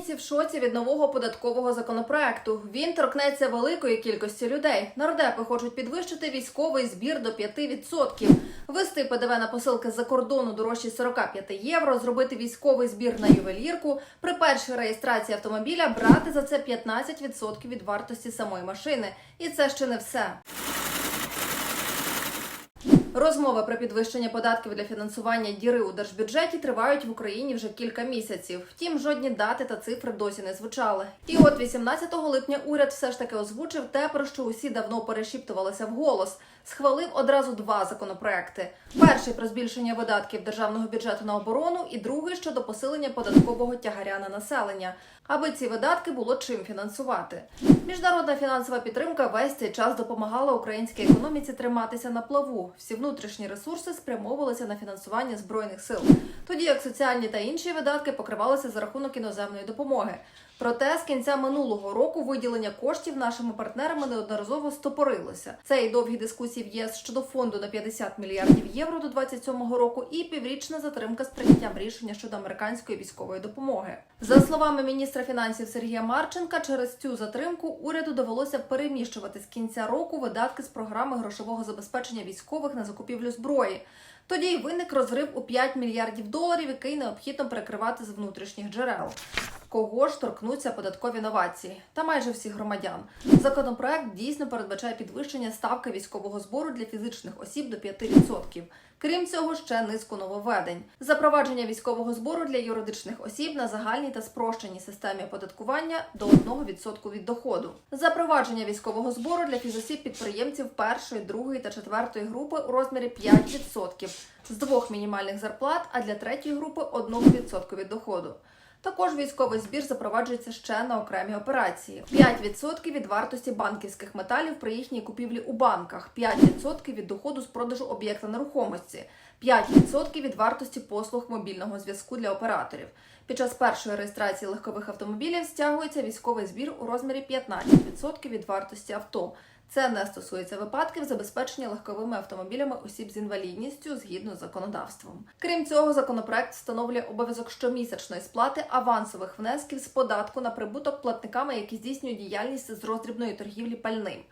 Українці в шоці від нового податкового законопроекту. Він торкнеться великої кількості людей. Нардепи хочуть підвищити військовий збір до 5%, ввести ПДВ на посилки з-за кордону дорожчі 45 євро, зробити військовий збір на ювелірку, при першій реєстрації автомобіля брати за це 15% від вартості самої машини. І це ще не все. Розмови про підвищення податків для фінансування діри у держбюджеті тривають в Україні вже кілька місяців. Втім, жодні дати та цифри досі не звучали. І от 18 липня уряд все ж таки озвучив те, про що усі давно перешіптувалися вголос. Схвалив одразу два законопроекти: перший про збільшення видатків державного бюджету на оборону, і другий щодо посилення податкового тягаря на населення, аби ці видатки було чим фінансувати. Міжнародна фінансова підтримка весь цей час допомагала українській економіці триматися на плаву. Всі внутрішні ресурси спрямовувалися на фінансування збройних сил, тоді як соціальні та інші видатки покривалися за рахунок іноземної допомоги. Проте з кінця минулого року виділення коштів нашими партнерами неодноразово стопорилося. Це і довгі дискусії в ЄС щодо фонду на 50 мільярдів євро до 27 року, і піврічна затримка з прийняттям рішення щодо американської військової допомоги. За словами міністра фінансів Сергія Марченка, через цю затримку уряду довелося переміщувати з кінця року видатки з програми грошового забезпечення військових на закупівлю зброї. Тоді й виник розрив у 5 мільярдів доларів, який необхідно перекривати з внутрішніх джерел. Кого ж торкнуться податкові новації? Та майже всіх громадян. Законопроект дійсно передбачає підвищення ставки військового збору для фізичних осіб до 5%. Крім цього, ще низку нововведень: запровадження військового збору для юридичних осіб на загальній та спрощеній системі оподаткування до 1% від доходу, запровадження військового збору для фізосіб підприємців першої, другої та четвертої групи у розмірі 5% з двох мінімальних зарплат, а для третьої групи 1% від доходу. Також військовий збір запроваджується ще на окремі операції: 5% від вартості банківських металів при їхній купівлі у банках, 5% від доходу з продажу об'єкта нерухомості, 5% від вартості послуг мобільного зв'язку для операторів. Під час першої реєстрації легкових автомобілів стягується військовий збір у розмірі 15% від вартості авто. Це не стосується випадків забезпечення легковими автомобілями осіб з інвалідністю згідно з законодавством. Крім цього, законопроект встановлює обов'язок щомісячної сплати авансових внесків з податку на прибуток платниками, які здійснюють діяльність з роздрібної торгівлі пальним.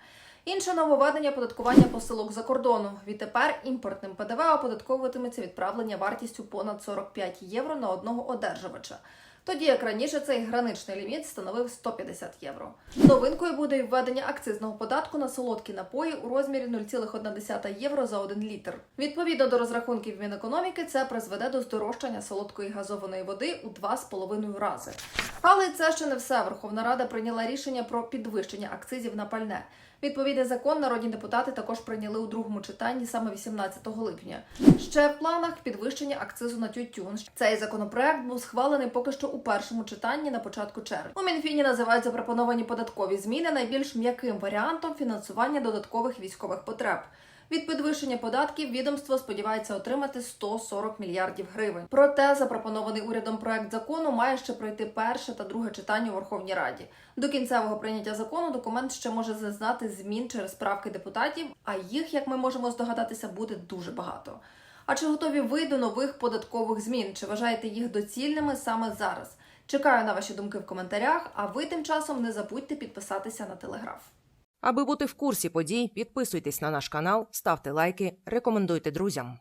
Інше нововведення оподаткування посилок за кордону. Відтепер імпортним ПДВ оподатковуватиметься відправлення вартістю понад 45 євро на одного одержувача. Тоді як раніше цей граничний ліміт становив 150 євро. Новинкою буде і введення акцизного податку на солодкі напої у розмірі 0,1 євро за 1 літр. Відповідно до розрахунків Мінекономіки, це призведе до здорожчання солодкої газованої води у 2,5 рази. Але це ще не все. Верховна Рада прийняла рішення про підвищення акцизів на пальне. Відповідний закон народні депутати також прийняли у другому читанні саме 18 липня. Ще в планах підвищення акцизу на тютюн. Цей законопроект був схвалений поки що у першому читанні на початку червня. У Мінфіні називають запропоновані податкові зміни найбільш м'яким варіантом фінансування додаткових військових потреб. Від підвищення податків відомство сподівається отримати 140 мільярдів гривень. Проте запропонований урядом проект закону має ще пройти перше та друге читання у Верховній Раді. До кінцевого прийняття закону документ ще може зазнати змін через правки депутатів, а їх, як ми можемо здогадатися, буде дуже багато. А чи готові ви до нових податкових змін? Чи вважаєте їх доцільними саме зараз? Чекаю на ваші думки в коментарях. А ви тим часом не забудьте підписатися на телеграф. Аби бути в курсі подій, підписуйтесь на наш канал, ставте лайки, рекомендуйте друзям.